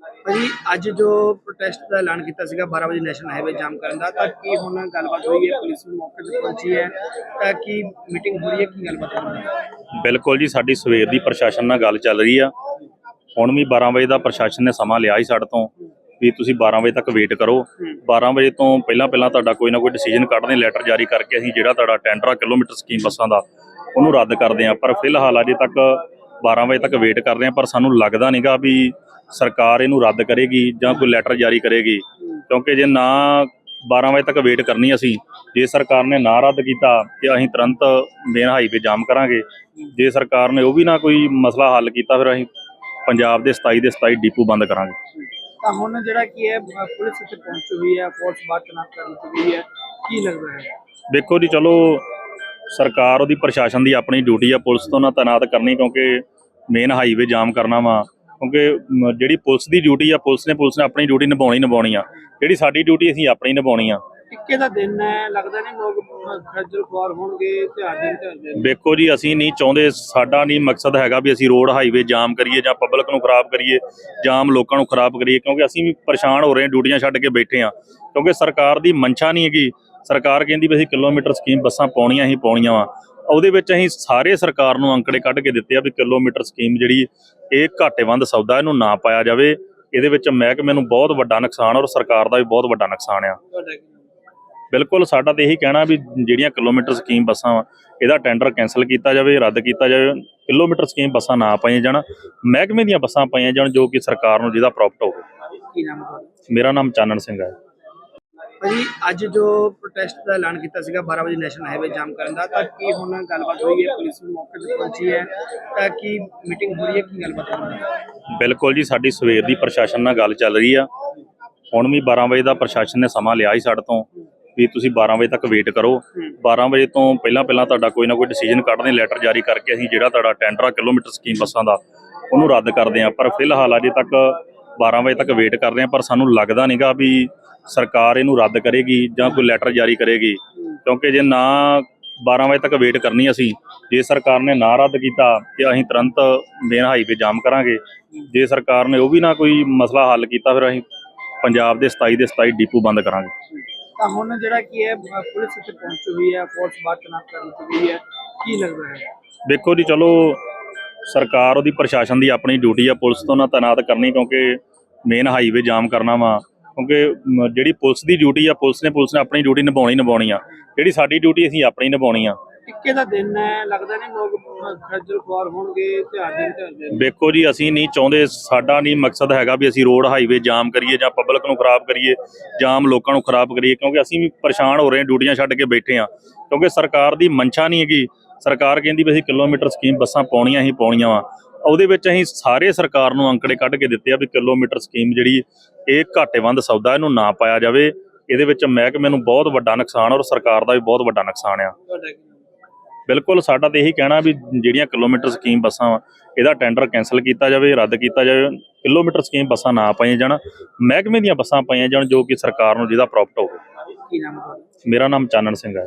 ਭਾਜੀ, ਅੱਜ ਜੋ ਪ੍ਰੋਟੈਸਟ ਦਾ ਐਲਾਨ ਕੀਤਾ ਸੀਗਾ 12 ਵਜੇ ਨੈਸ਼ਨਲ ਹਾਈਵੇ ਜਾਮ ਕਰਨ ਦਾ, ਤਾਂ ਕੀ ਹੁਣ ਗੱਲਬਾਤ ਹੋਈ ਹੈ? ਪੁਲਿਸ ਨੂੰ ਮੌਕੇ ਤੇ ਪਹੁੰਚੀ ਹੈ, ਤਾਂ ਕੀ ਮੀਟਿੰਗ ਹੋ ਰਹੀ ਹੈ? ਕੀ ਗੱਲਬਾਤ ਹੋ ਰਹੀ ਹੈ? ਬਿਲਕੁਲ ਜੀ, ਸਾਡੀ ਸਵੇਰ ਦੀ ਪ੍ਰਸ਼ਾਸਨ ਨਾਲ ਗੱਲ ਚੱਲ ਰਹੀ ਆ। ਹੁਣ ਵੀ 12 ਵਜੇ ਦਾ ਪ੍ਰਸ਼ਾਸਨ ਨੇ ਸਮਾਂ ਲਿਆ ਸੀ ਸਾਡੇ ਤੋਂ, ਵੀ ਤੁਸੀਂ 12 ਵਜੇ ਤੱਕ ਵੇਟ ਕਰੋ। 12 ਵਜੇ ਤੋਂ ਪਹਿਲਾਂ ਪਹਿਲਾਂ ਤੁਹਾਡਾ ਕੋਈ ਨਾ ਕੋਈ ਡਿਸੀਜਨ ਕੱਢਦੇ ਲੈਟਰ ਜਾਰੀ ਕਰਕੇ ਅਸੀਂ ਜਿਹੜਾ ਤੁਹਾਡਾ ਟੈਂਡਰ ਆ, ਕਿਲੋਮੀਟਰ ਸਕੀਮ ਬੱਸਾਂ ਦਾ, ਉਹਨੂੰ ਰੱਦ ਕਰਦੇ ਆ ਪਰ ਫਿਲਹਾਲ ਅਜੇ ਤੱਕ 12 ਵਜੇ ਤੱਕ ਵੇਟ ਕਰ ਰਹੇ ਆ ਪਰ ਸਾਨੂੰ ਲੱਗਦਾ ਨਹੀਂਗਾ ਵੀ ਸਰਕਾਰ ਇਹਨੂੰ ਰੱਦ ਕਰੇਗੀ ਜਾਂ ਕੋਈ ਲੈਟਰ ਜਾਰੀ ਕਰੇਗੀ ਕਿਉਂਕਿ ਜੇ ਨਾ 12 ਵਜੇ ਤੱਕ ਵੇਟ ਕਰਨੀ ਅਸੀਂ ਜੇ ਸਰਕਾਰ ਨੇ ਨਾ ਰੱਦ ਕੀਤਾ ਤੇ ਅਸੀਂ ਤੁਰੰਤ ਮੇਨ ਹਾਈਵੇ ਜਾਮ ਕਰਾਂਗੇ। ਜੇ ਸਰਕਾਰ ਨੇ ਉਹ ਵੀ ਨਾ ਕੋਈ ਮਸਲਾ ਹੱਲ ਕੀਤਾ ਫਿਰ ਅਸੀਂ ਪੰਜਾਬ ਦੇ 27 ਦੇ 27 ਡਿਪੂ ਬੰਦ ਕਰਾਂਗੇ। ਤਾਂ ਹੁਣ ਜਿਹੜਾ ਕੀ ਹੈ ਪੁਲਿਸ ਇੱਥੇ ਪਹੁੰਚੀ ਹੋਈ ਹੈ ਫੋਰਸ ਬਾਅਦ ਤਨਾਤ ਕਰ ਦਿੱਤੀ ਹੈ ਕੀ ਲੱਗਦਾ ਹੈ? ਦੇਖੋ ਜੀ ਚਲੋ ਸਰਕਾਰ ਉਹਦੀ ਪ੍ਰਸ਼ਾਸਨ ਦੀ ਆਪਣੀ ਡਿਊਟੀ ਆ ਪੁਲਿਸ ਤੋਂ ਨਾ ਤੈਨਾਤ ਕਰਨੀ ਕਿਉਂਕਿ ਮੇਨ ਹਾਈਵੇ ਜਾਮ ਕਰਨਾ ਵਾ। ਕਿਉਂਕਿ ਜਿਹੜੀ ਪੁਲਿਸ ਦੀ ਡਿਊਟੀ ਆ ਪੁਲਿਸ ਨੇ ਪੁਲਿਸ ਨੇ ਆਪਣੀ ਡਿਊਟੀ ਨਿਭਾਉਣੀ ਨਿਭਾਉਣੀ ਆ। ਜਿਹੜੀ ਸਾਡੀ ਡਿਊਟੀ ਅਸੀਂ ਆਪਣੀ ਨਿਭਾਉਣੀ ਆ। ਟਿੱਕੇ ਦਾ ਦਿਨ ਹੈ ਲੱਗਦਾ ਨਹੀਂ ਲੋਕ ਖੱਜਲ ਖੁਆਰ ਹੋਣਗੇ ਧਿਆਨ ਦੇਣ ਵੇਖੋ ਜੀ ਅਸੀਂ ਨਹੀਂ ਚਾਹੁੰਦੇ ਸਾਡਾ ਨਹੀਂ ਮਕਸਦ ਹੈਗਾ ਵੀ ਅਸੀਂ ਰੋਡ ਹਾਈਵੇ ਜਾਮ ਕਰੀਏ ਜਾਂ ਪਬਲਿਕ ਨੂੰ ਖਰਾਬ ਕਰੀਏ ਜਾਮ ਲੋਕਾਂ ਨੂੰ ਖਰਾਬ ਕਰੀਏ ਕਿਉਂਕਿ ਅਸੀਂ ਵੀ ਪਰੇਸ਼ਾਨ ਹੋ ਰਹੇ ਹਾਂ ਡਿਊਟੀਆਂ ਛੱਡ ਕੇ ਬੈਠੇ ਹਾਂ। ਕਿਉਂਕਿ ਸਰਕਾਰ ਦੀ ਮਨਸ਼ਾ ਨਹੀਂ ਹੈਗੀ। ਸਰਕਾਰ ਕਹਿੰਦੀ ਵੀ ਅਸੀਂ ਕਿਲੋਮੀਟਰ ਸਕੀਮ ਬੱਸਾਂ ਪਾਉਣੀਆਂ ਹੀ ਪਾਉਣੀਆਂ ਵਾ। ਉਹਦੇ ਵਿੱਚ ਅਸੀਂ ਸਾਰੇ ਸਰਕਾਰ ਨੂੰ ਅੰਕੜੇ ਕੱਢ ਕੇ ਦਿੱਤੇ ਆ ਵੀ ਕਿਲੋਮੀਟਰ ਸਕੀਮ ਜਿਹੜੀ ਇਹ ਘਾਟੇਵੰਦ ਸੌਦਾ ਇਹਨੂੰ ਨਾ ਪਾਇਆ ਜਾਵੇ। ਇਹਦੇ ਵਿੱਚ ਮਹਿਕਮੇ ਨੂੰ ਬਹੁਤ ਵੱਡਾ ਨੁਕਸਾਨ ਔਰ ਸਰਕਾਰ ਦਾ ਵੀ ਬਹੁਤ ਵੱਡਾ ਨੁਕਸਾਨ ਆ। ਬਿਲਕੁਲ ਸਾਡਾ ਤੇ ਇਹੀ ਕਹਿਣਾ ਵੀ ਜਿਹੜੀਆਂ ਕਿਲੋਮੀਟਰ ਸਕੀਮ ਬੱਸਾਂ ਵਾ ਇਹਦਾ ਟੈਂਡਰ ਕੈਨਸਲ ਕੀਤਾ ਜਾਵੇ ਰੱਦ ਕੀਤਾ ਜਾਵੇ ਕਿਲੋਮੀਟਰ ਸਕੀਮ ਬੱਸਾਂ ਨਾ ਪਾਈਆਂ ਜਾਣ ਮਹਿਕਮੇ ਦੀਆਂ ਬੱਸਾਂ ਪਾਈਆਂ ਜਾਣ ਜੋ ਕਿ ਸਰਕਾਰ ਨੂੰ ਜਿਹਦਾ ਪ੍ਰੋਫਿਟ ਹੋਵੇ। ਮੇਰਾ ਨਾਮ ਚਾਨਣ ਸਿੰਘ ਹੈ ਭਾਜੀ, ਅੱਜ ਜੋ ਪ੍ਰੋਟੈਸਟ ਦਾ ਐਲਾਨ ਕੀਤਾ ਸੀਗਾ 12 ਵਜੇ ਨੈਸ਼ਨਲ ਹਾਈਵੇ ਜਾਮ ਕਰਨ ਦਾ, ਤਾਂ ਕੀ ਹੁਣ ਗੱਲਬਾਤ ਹੋਈ ਹੈ? ਪੁਲਿਸ ਨੂੰ ਮੌਕੇ ਤੇ ਪਹੁੰਚੀ ਹੈ, ਤਾਂ ਕੀ ਮੀਟਿੰਗ ਹੋ ਰਹੀ ਹੈ? ਕੀ ਗੱਲਬਾਤ ਹੋ ਰਹੀ ਹੈ? ਬਿਲਕੁਲ ਜੀ, ਸਾਡੀ ਸਵੇਰ ਦੀ ਪ੍ਰਸ਼ਾਸਨ ਨਾਲ ਗੱਲ ਚੱਲ ਰਹੀ ਆ। ਹੁਣ ਵੀ 12 ਵਜੇ ਦਾ ਪ੍ਰਸ਼ਾਸਨ ਨੇ ਸਮਾਂ ਲਿਆ ਸੀ ਸਾਡੇ ਤੋਂ, ਵੀ ਤੁਸੀਂ 12 ਵਜੇ ਤੱਕ ਵੇਟ ਕਰੋ। 12 ਵਜੇ ਤੋਂ ਪਹਿਲਾਂ ਪਹਿਲਾਂ ਤੁਹਾਡਾ ਕੋਈ ਨਾ ਕੋਈ ਡਿਸੀਜਨ ਕੱਢਦੇ ਲੈਟਰ ਜਾਰੀ ਕਰਕੇ ਅਸੀਂ ਜਿਹੜਾ ਤੁਹਾਡਾ ਟੈਂਡਰ ਆ, ਕਿਲੋਮੀਟਰ ਸਕੀਮ ਬੱਸਾਂ ਦਾ, ਉਹਨੂੰ ਰੱਦ ਕਰਦੇ ਆ ਪਰ ਫਿਲਹਾਲ ਅਜੇ ਤੱਕ 12 ਵਜੇ ਤੱਕ ਵੇਟ ਕਰ ਰਹੇ ਆ ਪਰ ਸਾਨੂੰ ਲੱਗਦਾ ਨਹੀਂਗਾ ਵੀ ਸਰਕਾਰ ਇਹਨੂੰ ਰੱਦ ਕਰੇਗੀ ਜਾਂ ਕੋਈ ਲੈਟਰ ਜਾਰੀ ਕਰੇਗੀ ਕਿਉਂਕਿ ਜੇ ਨਾ 12 ਵਜੇ ਤੱਕ ਵੇਟ ਕਰਨੀ ਅਸੀਂ ਜੇ ਸਰਕਾਰ ਨੇ ਨਾ ਰੱਦ ਕੀਤਾ ਤੇ ਅਸੀਂ ਤੁਰੰਤ ਮੇਨ ਹਾਈਵੇ ਜਾਮ ਕਰਾਂਗੇ। ਜੇ ਸਰਕਾਰ ਨੇ ਉਹ ਵੀ ਨਾ ਕੋਈ ਮਸਲਾ ਹੱਲ ਕੀਤਾ ਫਿਰ ਅਸੀਂ ਪੰਜਾਬ ਦੇ 27 ਦੇ 27 ਡਿਪੂ ਬੰਦ ਕਰਾਂਗੇ। ਤਾਂ ਹੁਣ ਜਿਹੜਾ ਕੀ ਹੈ ਪੁਲਿਸ ਇੱਥੇ ਪਹੁੰਚੀ ਹੋਈ ਹੈ ਫੋਰਸ ਬਾਅਦ ਤਨਾਤ ਕਰ ਦਿੱਤੀ ਗਈ ਹੈ। ਕੀ ਲੱਗਦਾ ਹੈ? ਦੇਖੋ ਜੀ ਚਲੋ ਸਰਕਾਰ ਉਹਦੀ ਪ੍ਰਸ਼ਾਸਨ ਦੀ ਆਪਣੀ ਡਿਊਟੀ ਆ ਪੁਲਿਸ ਤੋਂ ਨਾ ਤੈਨਾਤ ਕਰਨੀ ਕਿਉਂਕਿ ਮੇਨ ਹਾਈਵੇ ਜਾਮ ਕਰਨਾ ਵਾ। ਕਿਉਂਕਿ ਮ, ਜਿਹੜੀ ਪੁਲਿਸ ਦੀ ਡਿਊਟੀ ਆ ਪੁਲਿਸ ਨੇ ਪੁਲਿਸ ਨੇ ਆਪਣੀ ਡਿਊਟੀ ਨਿਭਾਉਣੀ ਨਿਭਾਉਣੀ ਆ। ਜਿਹੜੀ ਸਾਡੀ ਡਿਊਟੀ ਅਸੀਂ ਆਪਣੀ ਨਿਭਾਉਣੀ ਆ। ਟਿੱਕੇ ਦਾ ਦਿਨ ਹੈ? ਲੱਗਦਾ ਨਹੀਂ ਲੋਕ ਖੱਜਲ ਖੁਆਰ ਹੋਣਗੇ ਧਿਆਨ ਦੇਣ ਧਿਆਨ ਦੇਣ ਵੇਖੋ ਜੀ ਅਸੀਂ ਨਹੀਂ ਚਾਹੁੰਦੇ ਸਾਡਾ ਨਹੀਂ ਮਕਸਦ ਹੈਗਾ ਵੀ ਅਸੀਂ ਰੋਡ ਹਾਈਵੇ ਜਾਮ ਕਰੀਏ ਜਾਂ ਪਬਲਿਕ ਨੂੰ ਖਰਾਬ ਕਰੀਏ ਜਾਮ ਲੋਕਾਂ ਨੂੰ ਖਰਾਬ ਕਰੀਏ ਕਿਉਂਕਿ ਅਸੀਂ ਵੀ ਪਰੇਸ਼ਾਨ ਹੋ ਰਹੇ ਹਾਂ ਡਿਊਟੀਆਂ ਛੱਡ ਕੇ ਬੈਠੇ ਹਾਂ। ਕਿਉਂਕਿ ਸਰਕਾਰ ਦੀ ਮਨਸ਼ਾ ਨਹੀਂ ਹੈਗੀ। ਸਰਕਾਰ ਕਹਿੰਦੀ ਵੀ ਅਸੀਂ ਕਿਲੋਮੀਟਰ ਸਕੀਮ ਬੱਸਾਂ ਪਾਉਣੀਆਂ ਹੀ ਪਾਉਣੀਆਂ ਵਾ। ਉਹਦੇ ਵਿੱਚ ਅਸੀਂ ਸਾਰੇ ਸਰਕਾਰ ਨੂੰ ਅੰਕੜੇ ਕੱਢ ਕੇ ਦਿੱਤੇ ਆ ਵੀ ਕਿਲੋਮੀਟਰ ਸਕੀਮ ਜਿਹੜੀ ਇਹ ਘਾਟੇਵੰਦ ਸੌਦਾ ਇਹਨੂੰ ਨਾ ਪਾਇਆ ਜਾਵੇ। ਇਹਦੇ ਵਿੱਚ ਮਹਿਕਮੇ ਨੂੰ ਬਹੁਤ ਵੱਡਾ ਨੁਕਸਾਨ ਔਰ ਸਰਕਾਰ ਦਾ ਵੀ ਬਹੁਤ ਵੱਡਾ ਨੁਕਸਾਨ ਆ? ਬਿਲਕੁਲ ਸਾਡਾ ਤੇ ਇਹੀ ਕਹਿਣਾ ਵੀ ਜਿਹੜੀਆਂ ਕਿਲੋਮੀਟਰ ਸਕੀਮ ਬੱਸਾਂ ਵਾ ਇਹਦਾ ਟੈਂਡਰ ਕੈਨਸਲ ਕੀਤਾ ਜਾਵੇ ਰੱਦ ਕੀਤਾ ਜਾਵੇ ਕਿਲੋਮੀਟਰ ਸਕੀਮ ਬੱਸਾਂ ਨਾ ਪਾਈਆਂ ਜਾਣ ਮਹਿਕਮੇ ਦੀਆਂ ਬੱਸਾਂ ਪਾਈਆਂ ਜਾਣ ਜੋ ਕਿ ਸਰਕਾਰ ਨੂੰ ਜਿਹਦਾ ਪ੍ਰੋਫਿਟ ਹੋਵੇ। ਕੀ ਨਾਮ ਮੇਰਾ ਨਾਮ ਚਾਨਣ ਸਿੰਘ ਹੈ।